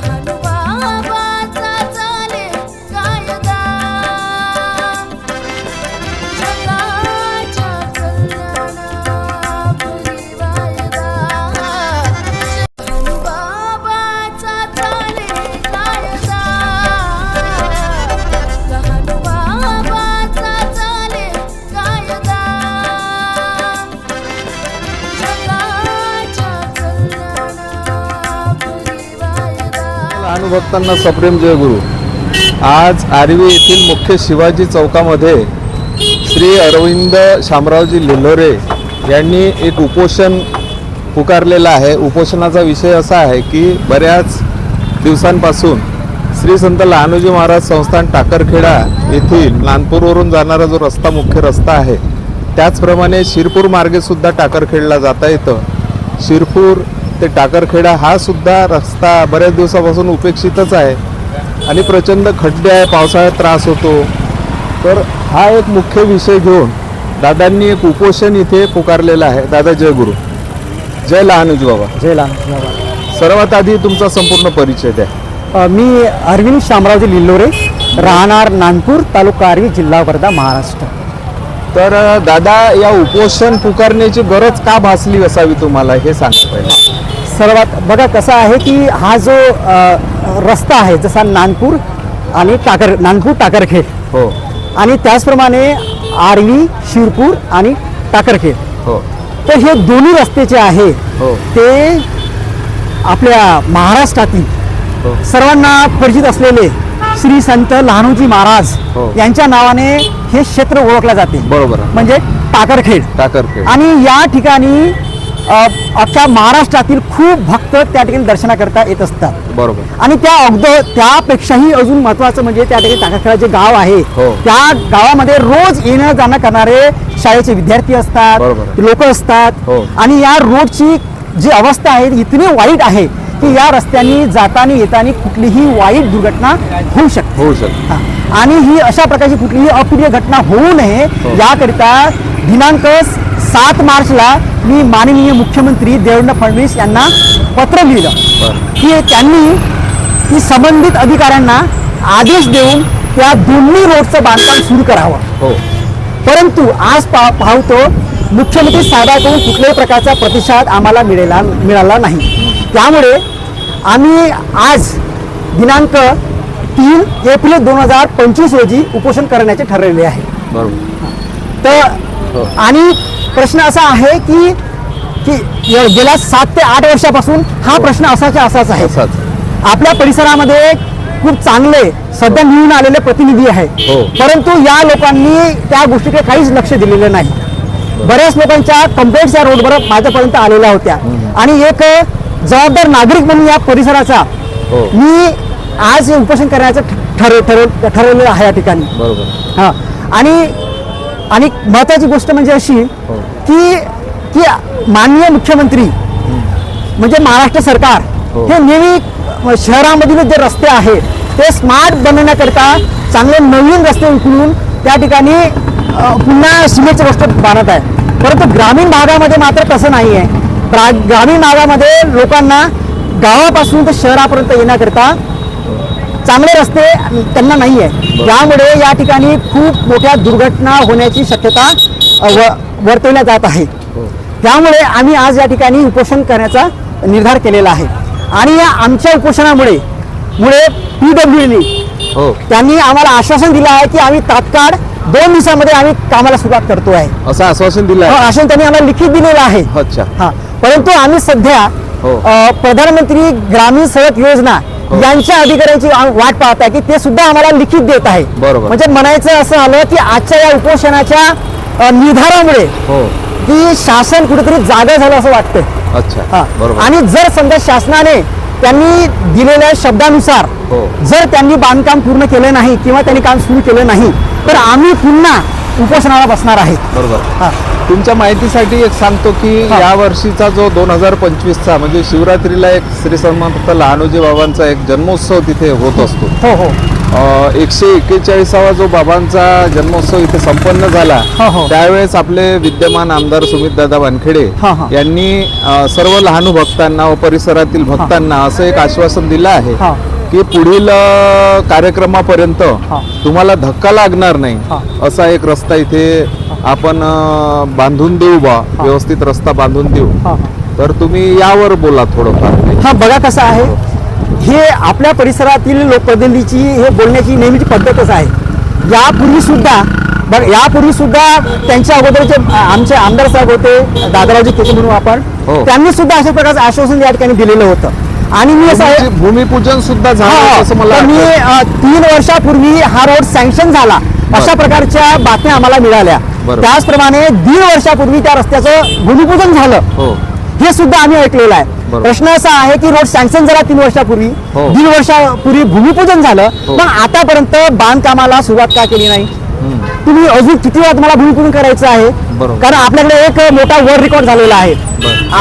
the भक्तांना सप्रेम जयगुरु आज आर्वी येथील मुख्य शिवाजी चौकामध्ये श्री अरविंद शामरावजी लिलोरे यांनी एक उपोषण पुकारलेलं आहे. उपोषणाचा विषय असा आहे की बऱ्याच दिवसांपासून श्री संत लहानोजी महाराज संस्थान टाकरखेडा येथील नानपूरवरून जाणारा जो रस्ता मुख्य रस्ता आहे त्याचप्रमाणे शिरपूर मार्गे सुद्धा टाकरखेडला जाता येतं. शिरपूर ते टाकरखेडा हा सुद्धा रस्ता बऱ्याच दिवसापासून उपेक्षितच आहे. आणि प्रचंड खड्डे आहे पावसाळ्यात त्रास होतो. तर हा एक मुख्य विषय घेऊन दादांनी एक उपोषण इथे पुकारलेलं आहे. दादा जय गुरु. जय लहानुजी बाबा. जय लहान सर्वात आधी तुमचा संपूर्ण परिचय द्या. अ, मी अरविंद शामरावजी लिल्लोरे राहणार नानपूर तालुका आर्वी जिल्हा वर्धा महाराष्ट्र. तर अ, दादा या उपोषण पुकारण्याची गरज का भासली असावी तुम्हाला हे सांगा पहिलं सर्वात बघा कसं आहे की हा जो रस्ता आहे जसा नानपूर आणि टाकर नानपूर टाकरखेड हो. आणि त्याचप्रमाणे आर्वी शिरपूर आणि टाकरखेड हो. तर हे दोन्ही रस्ते जे आहे हो. ते आपल्या महाराष्ट्रातील हो. सर्वांना परिचित असलेले श्री संत लहानोजी महाराज हो. यांच्या नावाने हे क्षेत्र ओळखले जाते. बरोबर. म्हणजे टाकरखेड. टाकरखेड. आणि या ठिकाणी अख्ख्या महाराष्ट्रातील खूप भक्त त्या ठिकाणी दर्शनाकरता येत असतात बरोबर आणि त्या अगद त्यापेक्षाही अजून महत्वाचं म्हणजे त्या ठिकाणी टाकाखेडा जे गाव आहे हो. त्या गावामध्ये रोज येणं जाणं करणारे शाळेचे विद्यार्थी असतात बरोबर. लोक असतात हो. आणि या रोडची जी अवस्था आहे ती इतनी वाईट आहे की या रस्त्याने जाताना येताना कुठलीही वाईट दुर्घटना होऊ शकते होऊ शकतो हा. आणि ही अशा प्रकारची कुठलीही अप्रिय घटना होऊ नये हो. याकरिता दिनांक सात मार्चला मी माननीय मुख्यमंत्री देवेंद्र फडणवीस यांना पत्र लिहिलं. की त्यांनी की संबंधित अधिकाऱ्यांना आदेश देऊन त्या दोन्ही रोडचं बांधकाम सुरू करावं. हो. परंतु आज पा पाहतो मुख्यमंत्री साहेबांकडून कुठल्याही प्रकारचा प्रतिसाद आम्हाला मिळाला मिळाला नाही. त्यामुळे आम्ही आज दिनांक तीन एप्रिल दोन हजार पंचवीस रोजी उपोषण करण्याचे ठरवले आहे. बरोबर. तर. आणि प्रश्न असा आहे की की गेल्या सात ते आठ वर्षापासून हा प्रश्न असाचा असाच आहे. आपल्या परिसरामध्ये खूप चांगले सध्या निवडून आलेले प्रतिनिधी आहे हो. परंतु या लोकांनी त्या गोष्टीकडे काहीच लक्ष दिलेलं नाही. बऱ्याच लोकांच्या कंप्लेंट्स या रोडवर माझ्यापर्यंत आलेल्या होत्या. आणि एक जबाबदार नागरिक म्हणून या परिसराचा हो. मी आज उपोषण करण्याचं ठरव ठरव ठरवलेलं आहे या ठिकाणी. बरोबर. हा. आणि आणि महत्वाची गोष्ट म्हणजे अशी हो. की की माननीय मुख्यमंत्री म्हणजे महाराष्ट्र सरकार हो. हे नेहमी शहरामधील जे रस्ते आहेत ते स्मार्ट बनवण्याकरता चांगले नवीन रस्ते उचलून त्या ठिकाणी पुन्हा सिमेंटचे रस्ते बांधत आहे परंतु ग्रामीण भागामध्ये मात्र तसं नाही आहे ग्रा- ग्रामीण भागामध्ये लोकांना गावापासून ते शहरापर्यंत येण्याकरता चांगले रस्ते त्यांना नाही आहे त्यामुळे या ठिकाणी खूप मोठ्या दुर्घटना होण्याची शक्यता वर्तवल्या जात आहे. त्यामुळे आम्ही आज या ठिकाणी उपोषण करण्याचा निर्धार केलेला आहे. आणि या आमच्या उपोषणामुळे मुळे पी डब्ल्यू हो. त्यांनी आम्हाला आश्वासन दिलं आहे की आम्ही तात्काळ दोन दिवसामध्ये आम्ही कामाला सुरुवात करतो आहे असं आश्वासन दिलं आहे. आश्वासन त्यांनी आम्हाला लिखित दिलेलं आहे. अच्छा. हा. परंतु आम्ही सध्या हो. प्रधानमंत्री ग्रामीण सडक योजना हो. यांच्या अधिकाऱ्यांची वाट पाहत आहे की ते सुद्धा आम्हाला लिखित देत आहे बरोबर. म्हणजे म्हणायचं असं आलं की आजच्या या उपोषणाच्या अ, निर्धारामुळे हो की शासन कुठेतरी जागा झालं असं वाटतंय अच्छा हा. बरोबर आणि जर समजा शासनाने त्यांनी दिलेल्या शब्दानुसार हो. जर त्यांनी बांधकाम पूर्ण केलं नाही किंवा त्यांनी काम सुरू केलं नाही तर आम्ही पुन्हा उपोषणाला बसणार आहे बरोबर हा. तुमच्या माहितीसाठी एक सांगतो की. या वर्षीचा जो दोन हजार पंचवीसचा म्हणजे शिवरात्रीला एक श्री समर्थ लहानोजी बाबांचा एक जन्मोत्सव तिथे होत असतो हो हो एकशे एक्केचाळीसावा जो बाबांचा जन्मोत्सव इथे संपन्न झाला हो. त्यावेळेस आपले विद्यमान आमदार सुमितदादा वानखेडे हा, हा. यांनी सर्व लहान भक्तांना व परिसरातील भक्तांना असं एक आश्वासन दिलं आहे. की पुढील कार्यक्रमापर्यंत. तुम्हाला धक्का लागणार नाही. असा एक रस्ता इथे आपण बांधून देऊ बा व्यवस्थित रस्ता बांधून देऊ तर तुम्ही यावर बोला थोडंफार. हा बघा कसं आहे हे आपल्या परिसरातील लोकप्रतिनिधीची हे बोलण्याची नेहमीची पद्धतच आहे यापूर्वी सुद्धा बघ यापूर्वी सुद्धा त्यांच्या अगोदरचे आमचे आमदार साहेब होते दादारावजी केके म्हणून आपण हो. त्यांनी सुद्धा अशा प्रकारचं आश्वासन या ठिकाणी दिलेलं होतं आणि मी असं भूमिपूजन सुद्धा हा, झालं मी तीन वर्षापूर्वी हा रोड सँक्शन झाला अशा प्रकारच्या बातम्या आम्हाला मिळाल्या. त्याचप्रमाणे दीड वर्षापूर्वी त्या रस्त्याचं भूमिपूजन झालं हो हे सुद्धा आम्ही ऐकलेलं आहे. प्रश्न असा आहे की रोड सँक्शन झाला तीन वर्षापूर्वी हो. दीड वर्षापूर्वी भूमिपूजन झालं हो. पण आतापर्यंत बांधकामाला सुरुवात का केली नाही. तुम्ही अजून किती वेळा तुम्हाला भूमिपूजन करायचं आहे. कारण आपल्याकडे एक मोठा वर रेकॉर्ड झालेला आहे.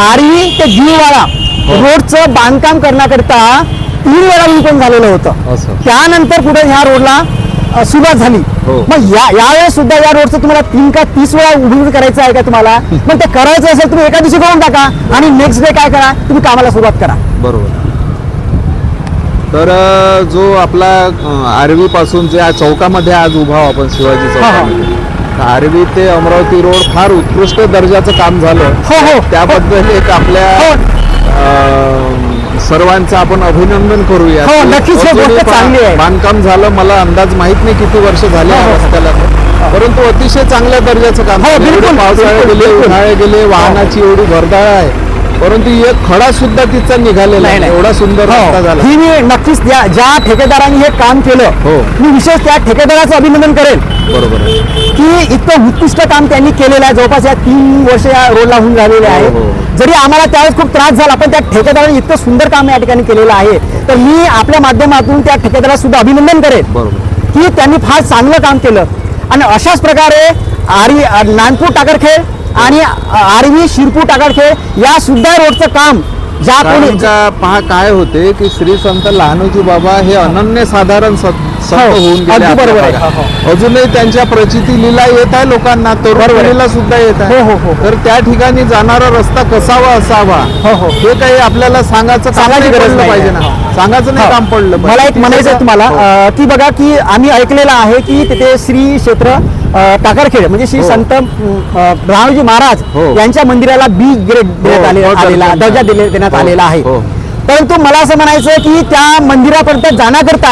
आरवी ते जीववाडा हो. रोडचं बांधकाम करण्याकरता तीन वेळा भूमिपूजन झालेलं होतं. त्यानंतर पुढे ह्या रोडला सुरुवात झाली हो. मग या यावेळेस सुद्धा या रोडचं तुम्हाला तीन का तीस वेळा भूमिपूजन करायचं आहे का तुम्हाला मग ते करायचं असेल तुम्ही एका दिवशी करून टाका आणि नेक्स्ट डे काय करा तुम्ही कामाला सुरुवात करा बरोबर तर जो आपला आरवी पासून जे चौकामध्ये आज उभा आपण शिवाजी हा, हा. चौकामध्ये आरवी ते अमरावती रोड फार उत्कृष्ट दर्जाचं काम झालं हो, हो. त्याबद्दल एक आपल्या हो. सर्वांचं आपण अभिनंदन करूया हो, नक्कीच ही गोष्ट चांगली आहे. बांधकाम झालं मला अंदाज माहीत नाही किती वर्ष झाले हो, हो. रस्त्याला परंतु अतिशय चांगल्या दर्जाचं काम हो, झालं. एवढे बिलकुल, पावसाळे बिलकुल, गेले बिलकुल. उन्हाळे गेले वाहनाची एवढी भरदाळ आहे परंतु एक खडा सुद्धा तिचा निघालेला नाही. एवढा सुंदर रस्ता हो, झाला. ही मी नक्कीच ज्या ज्या ठेकेदारांनी हे काम केलं हो. मी विशेष त्या ठेकेदाराचं अभिनंदन करेल. बरोबर आहे. की इतकं उत्कृष्ट काम त्यांनी केलेलं आहे. जवळपास या तीन वर्ष या रोडला होऊन झालेले हो, आहे. हो. जरी आम्हाला त्यावेळेस खूप त्रास झाला पण त्या ठेकेदाराने इतकं सुंदर काम या ठिकाणी केलेलं आहे. तर मी आपल्या माध्यमातून त्या ठेकेदाराचं सुद्धा अभिनंदन करेल. बरोबर. की त्यांनी फार चांगलं काम केलं. आणि अशाच प्रकारे आरी नानपूर टाकरखेड आणि आरवी शिरपूर टाकरखेड या सुद्धा रोडचं काम ज्या कोणी पहा काय होते की श्री संत लहानोजी बाबा हे अनन्य साधारण संत हो, होऊन गेले बरोबर. अजूनही त्यांच्या प्रचिती लीला येत आहे लोकांना तरुण बरोबर आहे. पिढीला सुद्धा येत आहे हो, हो, हो. तर त्या ठिकाणी जाणारा रस्ता कसावा असावा हो, हो. हे काही आपल्याला सांगायचं सांगायची गरज नाही. पाहिजे ना हो. सांगायचं नाही. काम पडलं. मला एक म्हणायचं आहे तुम्हाला. अं, की बघा की आम्ही ऐकलेलं आहे की तिथे श्री क्षेत्र टाकरखेड म्हणजे श्री हो. संत अं, ब्रह्माजी महाराज हो. यांच्या मंदिराला बी ग्रेड देण्यात आले- हो, आलेला दर्जा. देण्यात आलेला आहे. परंतु मला असं म्हणायचं की त्या मंदिरापर्यंत जाण्याकरता.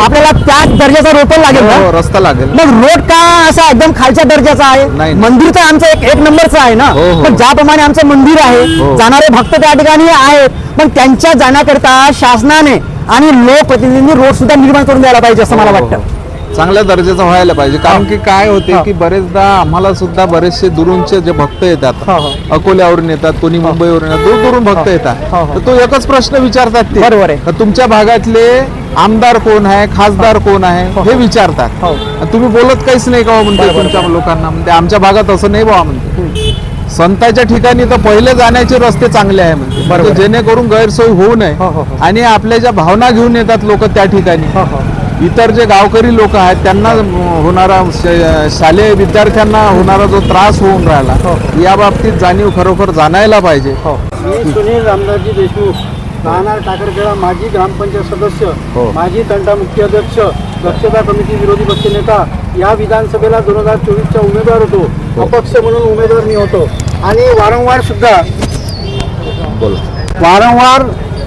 आपल्याला त्याच दर्जाचा रोड पण लागेल ना रस्ता लागेल मग रोड का असा एकदम खालच्या दर्जाचा आहे. मंदिर तर आमचं एक एक नंबरचं आहे ना. पण ज्याप्रमाणे आमचं मंदिर आहे. जाणारे भक्त त्या ठिकाणी आहेत पण त्यांच्या जाण्याकरता शासनाने आणि लोकप्रतिनिधींनी रोड सुद्धा निर्माण करून द्यायला पाहिजे असं मला वाटतं. चांगल्या दर्जाचं व्हायला पाहिजे कारण की काय होते. की बरेचदा आम्हाला सुद्धा बरेचसे दुरूनचे जे भक्त येतात. अकोल्यावरून येतात कोणी मुंबईवरून येतात दूर दुरून भक्त येतात. तर तो एकच प्रश्न विचारतात ते बरोबर आहे. तुमच्या भागातले आमदार कोण आहे खासदार कोण आहे हे विचारतात हो. तुम्ही बोलत काहीच नाही का हो म्हणते तुमच्या लोकांना म्हणते आमच्या भागात असं नाही बाबा म्हणते संतांच्या ठिकाणी तर पहिले जाण्याचे रस्ते चांगले आहे म्हणजे. जेणेकरून गैरसोय होऊ नये. आणि आपल्या ज्या भावना घेऊन येतात लोक त्या ठिकाणी. इतर जे गावकरी लोक आहेत त्यांना होणारा शालेय विद्यार्थ्यांना होणारा जो त्रास होऊन हो. राहिला या बाबतीत जाणीव खरोखर जाणायला पाहिजे मी सुनील रामदासजी देशमुख राहणार टाकरखेडा माजी ग्रामपंचायत सदस्य हो. माजी तंटा मुख्य अध्यक्ष दक्षता कमिटी विरोधी पक्षनेता या विधानसभेला दोन हजार चोवीसचा उमेदवार होतो हो. अपक्ष म्हणून उमेदवार मी होतो आणि वारंवार सुद्धा बोला वारंवार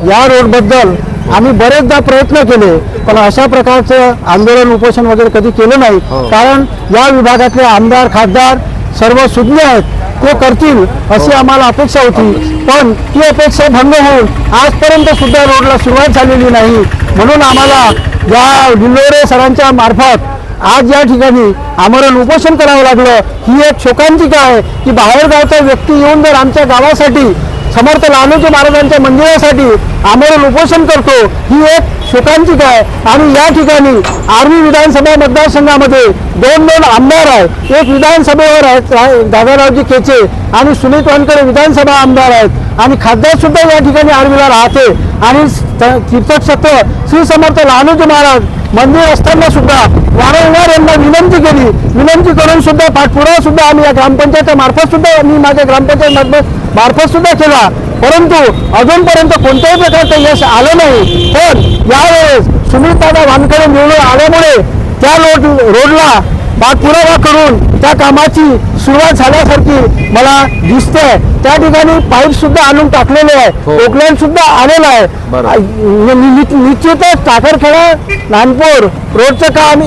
या रोडबद्दल आम्ही बरेचदा प्रयत्न केले पण अशा प्रकारचं आंदोलन उपोषण वगैरे कधी केलं नाही. हो. कारण या विभागातले आमदार खासदार सर्व सुज्ञ आहेत. ते करतील अशी आम्हाला अपेक्षा होती. पण ती अपेक्षा भंग होऊन आजपर्यंत सुद्धा रोडला सुरुवात झालेली नाही. म्हणून आम्हाला या लिलोरे सरांच्या मार्फत आज या ठिकाणी आमरण उपोषण करावं लागलं. ही एक शोकांतिका आहे की बाहेरगावचा व्यक्ती येऊन जर आमच्या गावासाठी समर्थ लहानोजी महाराजांच्या मंदिरासाठी आमरण उपोषण करतो. ही एक शोकांतिका आहे. आणि या ठिकाणी आर्वी विधानसभा मतदारसंघामध्ये दोन दोन आमदार आहेत. एक विधानसभेवर आहेत दादारावजी केचे आणि सुनीत वानकडे विधानसभा आमदार आहेत. आणि खासदार सुद्धा या ठिकाणी आर्मीला राहते. आणि तीर्थक्षेत्र श्री समर्थ लहानोजी महाराज मंदिर असताना सुद्धा वारंवार यांना विनंती केली. विनंती करून सुद्धा पाठपुरावा सुद्धा आम्ही या ग्रामपंचायतच्या मार्फत सुद्धा मी माझ्या ग्रामपंचायत मार्फत मार्फत सुद्धा केला. परंतु अजूनपर्यंत कोणत्याही प्रकारचं यश आलं नाही. पण यावेळेस सुमित दादा वानखेडे निवडून आल्यामुळे त्या रोड रोडला पाठपुरावा करून त्या कामाची सुरुवात झाल्यासारखी मला दिसते. त्या ठिकाणी पाईप सुद्धा आणून टाकलेले आहे. हो. ओकलँड सुद्धा आलेलं आहे. निश्चितच टाकरखेडा नानपूर रोडचं काम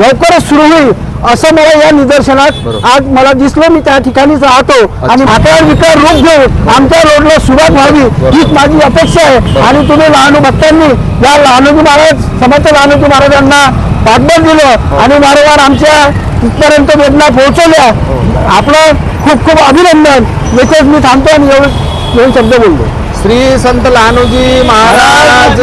लवकरच सुरू होईल. असं मला या निदर्शनात. आज मला दिसलं मी त्या ठिकाणीच राहतो आणि आकार विकार रूप घेऊन आमच्या रोडला सुरुवात व्हावी हीच माझी अपेक्षा आहे. आणि तुम्ही लहानू भक्तांनी या लहानोजी महाराज समर्थ लहानोजी महाराजांना पाठबळ दिलं. आणि वारंवार आमच्या इथपर्यंत वेदना पोहोचवल्या. आपलं खूप खूप अभिनंदन. याच्यात मी थांबतो आणि एवढं शब्द बोललो. श्री संत लहानोजी महाराज